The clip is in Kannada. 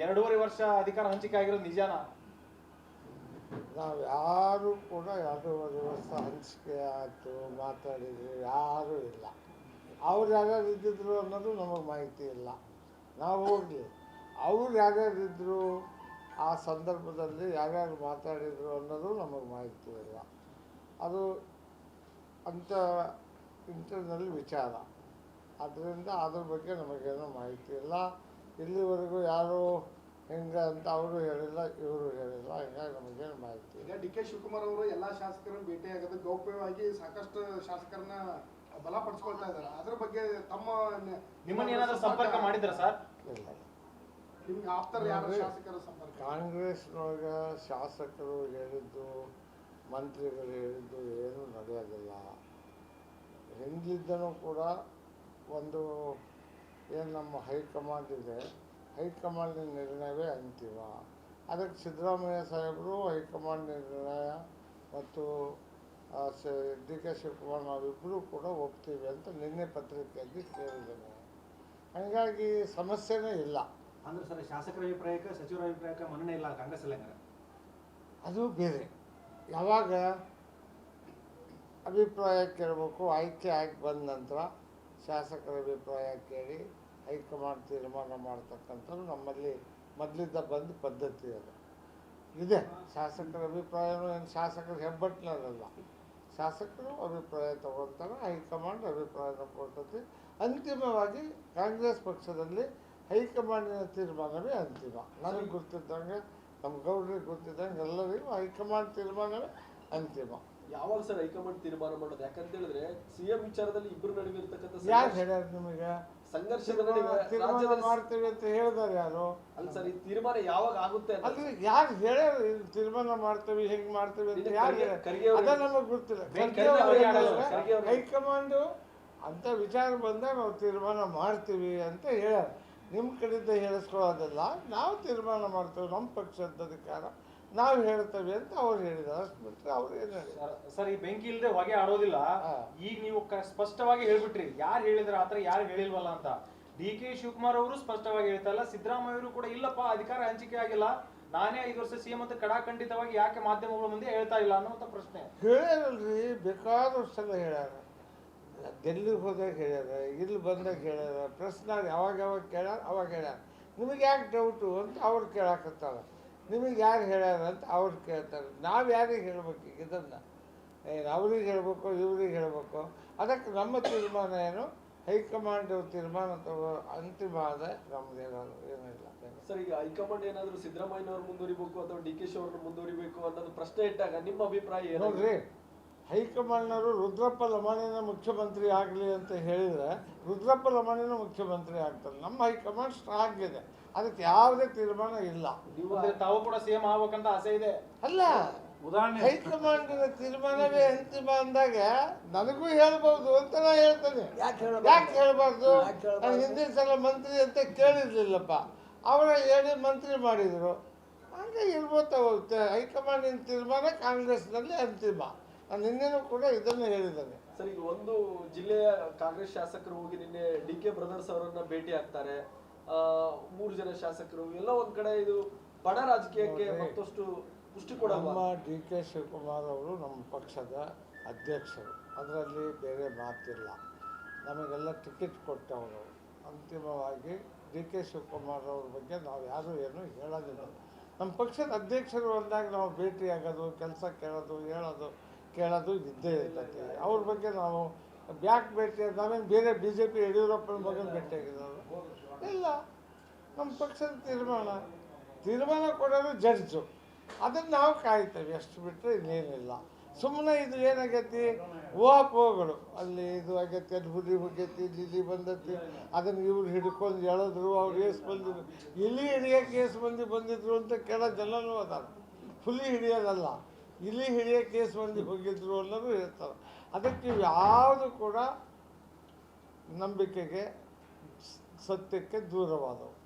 ಎರಡೂವರೆ ವರ್ಷ ಅಧಿಕಾರ ಹಂಚಿಕೆ ಆಗಿರೋದು ನಿಜಾನ? ನಾವು ಯಾರು ಕೂಡ ಎರಡೂವರೆ ವರ್ಷ ಹಂಚಿಕೆ ಆಯಿತು ಮಾತಾಡಿದ್ರು ಯಾರೂ ಇಲ್ಲ. ಅವ್ರು ಯಾರ್ಯಾರು ಇದ್ದಿದ್ರು ಅನ್ನೋದು ನಮಗೆ ಮಾಹಿತಿ ಇಲ್ಲ. ನಾವು ಹೋಗಲಿ. ಅವ್ರು ಯಾರ್ಯಾರು ಇದ್ದರು ಆ ಸಂದರ್ಭದಲ್ಲಿ ಯಾರ್ಯಾರು ಮಾತಾಡಿದರು ಅನ್ನೋದು ನಮಗೆ ಮಾಹಿತಿ ಇಲ್ಲ. ಅದು ಅಂಥ ಇಂಟರ್ನಲ್ ವಿಚಾರ. ಅದರಿಂದ ಅದ್ರ ಬಗ್ಗೆ ನಮಗೇನು ಮಾಹಿತಿ ಇಲ್ಲ. ಇಲ್ಲಿವರೆಗೂ ಯಾರು ಹೆಂಗೆ ಅಂತ ಅವರು ಹೇಳಿಲ್ಲ ಇವರು ಹೇಳಿಲ್ಲ. ಹಿಂಗಾಗಿ ನಮಗೇನು ಮಾಹಿತಿ ಈಗ ಡಿ ಕೆ ಶಿವಕುಮಾರ್ ಅವರು ಎಲ್ಲ ಶಾಸಕರನ್ನ ಭೇಟಿಯಾಗೋದು ಗೌಪ್ಯವಾಗಿ ಸಾಕಷ್ಟು ಶಾಸಕರನ್ನ ಬಲಪಡಿಸ್ಕೊಳ್ತಾ ಇದ್ದಾರೆ. ಅದ್ರ ಬಗ್ಗೆ ತಮ್ಮ ನಿಮ್ಮನ್ನ ಏನಾದರೂ ಸಂಪರ್ಕ ಮಾಡಿದ್ರ ಸರ್? ಇಲ್ಲ. ನಿಮ್ಗೆ ಆಪ್ತರ ಯಾರು ಶಾಸಕರ ಸಂಪರ್ಕ? ಕಾಂಗ್ರೆಸ್ನೊಳಗೆ ಶಾಸಕರು ಹೇಳಿದ್ದು ಮಂತ್ರಿಗಳು ಹೇಳಿದ್ದು ಏನೂ ನಡೆಯೋದಿಲ್ಲ. ಹಿಂದಿದ್ದನೂ ಕೂಡ ಒಂದು ಏನು ನಮ್ಮ ಹೈಕಮಾಂಡ್ ಇದೆ? ಹೈಕಮಾಂಡಿನ ನಿರ್ಣಯವೇ ಅಂತಿಮ. ಅದಕ್ಕೆ ಸಿದ್ದರಾಮಯ್ಯ ಸಾಹೇಬರು ಹೈಕಮಾಂಡ್ ನಿರ್ಣಯ ಮತ್ತು ಡಿ ಕೆ ಶಿವಕುಮಾರ್ ನಾವಿಬ್ಬರೂ ಕೂಡ ಒಪ್ತೀವಿ ಅಂತ ನಿನ್ನೆ ಪತ್ರಿಕೆಯಲ್ಲಿ ಕೇಳಿದ್ದೇನೆ ಹಾಗಾಗಿ ಸಮಸ್ಯೆನೇ ಇಲ್ಲ. ಅಂದ್ರೆ ಸರ್ ಶಾಸಕರ ಅಭಿಪ್ರಾಯಕ್ಕೆ ಸಚಿವರ ಅಭಿಪ್ರಾಯಕ್ಕೆ ಮನ್ನಣೆ ಇಲ್ಲ ಕಾಂಗ್ರೆಸ್ ಅದು ಬೇರೆ. ಯಾವಾಗ ಅಭಿಪ್ರಾಯ ಕೇಳಬೇಕು ಆಯ್ಕೆ ಆಗಿ ಬಂದ ನಂತರ ಶಾಸಕರ ಅಭಿಪ್ರಾಯ ಕೇಳಿ ಹೈಕಮಾಂಡ್ ತೀರ್ಮಾನ ಮಾಡ್ತಕ್ಕಂಥದ್ದು ನಮ್ಮಲ್ಲಿ ಮೊದಲಿದ್ದ ಬಂದ ಪದ್ಧತಿ ಅದು. ಇದೆ. ಶಾಸಕರ ಅಭಿಪ್ರಾಯ ಏನು ಶಾಸಕರ ಹೆಬ್ಬಟ್ಟಿನಲ್ಲ ಶಾಸಕರು ಅಭಿಪ್ರಾಯ ತಗೊಳ್ತಾರೆ ಹೈಕಮಾಂಡ್ ಅಭಿಪ್ರಾಯನ ಕೊಡ್ತದೆ. ಅಂತಿಮವಾಗಿ ಕಾಂಗ್ರೆಸ್ ಪಕ್ಷದಲ್ಲಿ ಹೈಕಮಾಂಡಿನ ತೀರ್ಮಾನವೇ ಅಂತಿಮ. ನನಗೆ ಗೊತ್ತಿದ್ದಂಗೆ ನಮ್ಮ ಗೌಡ್ರಿಗೆ ಗೊತ್ತಿದ್ದಂಗೆ ಎಲ್ಲರಿಗೂ ಹೈಕಮಾಂಡ್ ತೀರ್ಮಾನವೇ ಅಂತಿಮ. ಯಾವಾಗ ಸರ್ ಹೈಕಮಾಂಡ್ ತೀರ್ಮಾನ ಮಾಡೋದು? ಯಾಕಂತ ಹೇಳಿದ್ರೆ ಸಿಎಂ ವಿಚಾರದಲ್ಲಿ ಇಬ್ಬರು ನಡುವೆ ಇರ್ತಕ್ಕಂಥ ಯಾರು ಹೇಳ್ಯಾರ ನಿಮಗೆ? ರಾಜ್ಯದಲ್ಲಿ ಮಾಡ್ತೀವಿ ಅಂತ ಹೇಳಿದಾರೆ ಯಾರು? ಅಲ್ಲ ಸರ್ ಈ ತೀರ್ಮಾನ ಯಾವಾಗ ಆಗುತ್ತೆ ಅಲ್ಲಿ ಯಾರು ಹೇಳ್ಯಾರ ತೀರ್ಮಾನ ಮಾಡ್ತೀವಿ ಹಿಂಗ್ ಮಾಡ್ತೀವಿ ಅಂತ ಯಾರು ಅದ ನಮಗೆ ಗೊತ್ತಿಲ್ಲ. ಹೈಕಮಾಂಡು ಅಂತ ವಿಚಾರ ಬಂದಾಗ ನಾವು ತೀರ್ಮಾನ ಮಾಡ್ತೀವಿ ಅಂತ ಹೇಳ್ಯಾರ. ನಿಮ್ಮ ಕಡೆಯಿಂದ ಹೇಳಿಸ್ಕೊಳ್ಳೋದಲ್ಲ ನಾವು ತೀರ್ಮಾನ ಮಾಡ್ತೇವೆ ನಮ್ಮ ಪಕ್ಷದ ಅಧಿಕಾರ. ನಾವು ಹೇಳ್ತೇವೆ ಅಂತ ಅವ್ರು ಹೇಳಿದಾರೆ ಅಷ್ಟು ಬಿಟ್ಟರೆ ಅವ್ರು ಏನು ಹೇಳಿದ್ರು. ಸರ್- ಈ ಬೆಂಕಿ ಇಲ್ಲದೆ ಹೊಗೆ ಆಡೋದಿಲ್ಲ. ಈಗ ನೀವು ಕ- ಸ್ಪಷ್ಟವಾಗಿ ಹೇಳ್ಬಿಟ್ರಿ. ಯಾರು ಹೇಳಿದ್ರ ಆತರ ಯಾರು ಹೇಳಿಲ್ವಲ್ಲ ಅಂತ. ಡಿ ಕೆ ಶಿವಕುಮಾರ್ ಅವರು ಸ್ಪಷ್ಟವಾಗಿ ಹೇಳ್ತಾ ಇಲ್ಲ. ಸಿದ್ದರಾಮಯ್ಯ ಅವರು ಕೂಡ ಇಲ್ಲಪ್ಪ ಅಧಿಕಾರ ಹಂಚಿಕೆ ಆಗಿಲ್ಲ. ನಾನೇ ಐದು ವರ್ಷ ಸಿಎಂ ಅಂತ ಕಡಾಖಂಡಿತವಾಗಿ ಯಾಕೆ ಮಾಧ್ಯಮಗಳ ಮುಂದೆ ಹೇಳ್ತಾ ಇಲ್ಲ ಅನ್ನುವಂತ ಪ್ರಶ್ನೆ. ಹೇಳಲ್ರಿ ಬೇಕಾದಷ್ಟು ಸಲ ಹೇಳ್ಯಾರ. ಡೆಲ್ಲಿಗೆ ಹೋದಾಗ ಹೇಳ್ಯಾರ ಇಲ್ಲಿ ಬಂದಾಗ ಹೇಳ್ಯಾರ ಪ್ರಶ್ನೆ ಯಾವಾಗ ಯಾವಾಗ ಕೇಳ್ಯಾರ ಅವಾಗ ಹೇಳ್ಯಾರ. ನಿಮಗೆ ಯಾಕೆ ಡೌಟು ಅಂತ ಅವ್ರು ಕೇಳಾಕತ್ತಾರ. ನಿಮಗೆ ಯಾರು ಹೇಳ್ಯಾರ ಅಂತ ಅವ್ರು ಕೇಳ್ತಾರೆ. ನಾವು ಯಾರಿಗೆ ಹೇಳಬೇಕು ಈಗ ಇದನ್ನು? ಏನು ಅವ್ರಿಗೆ ಹೇಳಬೇಕು ಇವ್ರಿಗೆ ಹೇಳಬೇಕು? ಅದಕ್ಕೆ ನಮ್ಮ ತೀರ್ಮಾನ ಏನು? ಹೈಕಮಾಂಡ್ ತೀರ್ಮಾನ ತಗೋ ಅಂತಿಮ ಆದ ನಮ್ದೇನಾದ್ರು ಏನಿಲ್ಲ. ಸರ್ ಈಗ ಹೈಕಮಾಂಡ್ ಏನಾದರೂ ಸಿದ್ದರಾಮಯ್ಯನವ್ರು ಮುಂದುವರಿಬೇಕು ಅಥವಾ ಡಿ ಕೆ ಶಿ ಅವ್ರನ್ನ ಮುಂದುವರಿಬೇಕು ಅನ್ನೋದು ಪ್ರಶ್ನೆ ಇಟ್ಟಾಗ ನಿಮ್ಮ ಅಭಿಪ್ರಾಯ ಏನು ನೋಡ್ರಿ ಹೈಕಮಾಂಡ್ನವರು ರುದ್ರಪ್ಪ ಲಮಾಣಿನ ಮುಖ್ಯಮಂತ್ರಿ ಆಗಲಿ ಅಂತ ಹೇಳಿದರೆ ರುದ್ರಪ್ಪ ಲಮಾಣಿನ ಮುಖ್ಯಮಂತ್ರಿ ಆಗ್ತಾರೆ. ನಮ್ಮ ಹೈಕಮಾಂಡ್ ಸ್ಟ್ರಾಂಗ್ ಇದೆ. ಅದಕ್ಕೆ ಯಾವುದೇ ತೀರ್ಮಾನ ಇಲ್ಲ. ನೀವು ತಾವು ಕೂಡ ಸೇಮ್ ಆಗ್ಬೇಕಂತ ಆಸೆ ಇದೆ. ಅಲ್ಲ ಉದಾಹರಣೆ. ಹೈಕಮಾಂಡಿನ ತೀರ್ಮಾನವೇ ಅಂತಿಮ ಅಂದಾಗ ನನಗೂ ಹೇಳ್ಬೋದು ಅಂತ ನಾ ಹೇಳ್ತೇನೆ. ಯಾಕೆ ಹೇಳ್ಬಾರ್ದು? ನಾನು ಹಿಂದಿನ ಸಲ ಮಂತ್ರಿ ಅಂತ ಕೇಳಿರ್ಲಿಲ್ಲಪ್ಪ. ಅವರ ಹೇಳಿ ಮಂತ್ರಿ ಮಾಡಿದ್ರು. ಹಂಗೆ ಇರ್ಬೋತ ಹೋಗುತ್ತೆ. ಹೈಕಮಾಂಡಿನ ತೀರ್ಮಾನ ಕಾಂಗ್ರೆಸ್ನಲ್ಲಿ ಅಂತಿಮ. ನಾನು ನಿನ್ನೆನೂ ಕೂಡ ಇದನ್ನು ಹೇಳಿದ್ದೇನೆ. ಸರ್ ಈಗ ಒಂದು ಜಿಲ್ಲೆಯ ಕಾಂಗ್ರೆಸ್ ಶಾಸಕರು ಹೋಗಿ ನಿನ್ನೆ ಡಿ ಕೆ ಬ್ರದರ್ಸ್ ಅವರನ್ನ ಭೇಟಿ ಆಗ್ತಾರೆ. ಮೂರು ಜನ ಶಾಸಕರು ಎಲ್ಲ ಒಂದ್ ಕಡೆ ಇದು ಬಡ ರಾಜಕೀಯಕ್ಕೆ. ಮತ್ತಷ್ಟು ಪುಷ್ಟಿ ಕೊಡ ನಮ್ಮ ಡಿ ಕೆ ಶಿವಕುಮಾರ್ ಅವರು ನಮ್ಮ ಪಕ್ಷದ ಅಧ್ಯಕ್ಷರು. ಅದರಲ್ಲಿ ಬೇರೆ ಮಾತಿಲ್ಲ. ನಮಗೆಲ್ಲ ಟಿಕೆಟ್ ಕೊಟ್ಟವರು. ಅಂತಿಮವಾಗಿ ಡಿ ಕೆ ಶಿವಕುಮಾರ್ ಅವ್ರ ಬಗ್ಗೆ ನಾವು ಯಾರೂ ಏನು ಹೇಳೋದಿಲ್ಲ. ನಮ್ಮ ಪಕ್ಷದ ಅಧ್ಯಕ್ಷರು ಅಂದಾಗ ನಾವು ಭೇಟಿಯಾಗೋದು ಕೆಲಸ ಕೇಳೋದು ಹೇಳೋದು ಕೇಳೋದು ಇದ್ದೇ ಇರ್ತದೆ. ಅವ್ರ ಬಗ್ಗೆ ನಾವು ಬ್ಯಾಕ್ ಭೇಟಿ ನಾವೇನು ಬೇರೆ ಬಿ ಜೆ ಪಿ ಯಡಿಯೂರಪ್ಪನ ಮಗನ ಭೇಟಿಯಾಗಿರೋದು ಇಲ್ಲ, ನಮ್ಮ ಪಕ್ಷದ ತೀರ್ಮಾನ. ತೀರ್ಮಾನ ಕೊಡೋದು ಜಡ್ಜು. ಅದನ್ನು ನಾವು ಕಾಯ್ತೇವೆ. ಎಷ್ಟು ಬಿಟ್ಟರೆ ಇನ್ನೇನಿಲ್ಲ. ಸುಮ್ಮನೆ ಇದು ಏನಾಗೈತಿ? ಊಹಾಪೋಹಗಳು ಅಲ್ಲಿ ಇದು ಆಗೈತಿ ಅದು ಹುಲಿ ಹೋಗೈತಿ, ಇಲ್ಲಿ ಇಲ್ಲಿ ಬಂದೈತಿ. ಅದನ್ನು ಇವ್ರು ಹಿಡ್ಕೊಂಡು ಎಳೆದ್ರು, ಅವ್ರು ಕೇಸ್ ಬಂದಿದ್ರು. ಇಲ್ಲಿ ಹಿಡಿಯೋಕೆ ಕೇಸ್ ಬಂದು ಬಂದಿದ್ರು ಅಂತ ಕೆಲ ಜನನೂ ಅದಾರ. ಹುಲಿ ಹಿಡಿಯೋದಲ್ಲ. ಇಲಿ ಹಿಡಿಯ ಕೇಸ್ ಮಂದಿ ಹೋಗಿದ್ರು ಅನ್ನೋದು ಹೇಳ್ತಾರೆ. ಅದಕ್ಕೆ ಯಾವುದು ಕೂಡ ನಂಬಿಕೆಗೆ ಸತ್ಯಕ್ಕೆ ದೂರವಾದವು.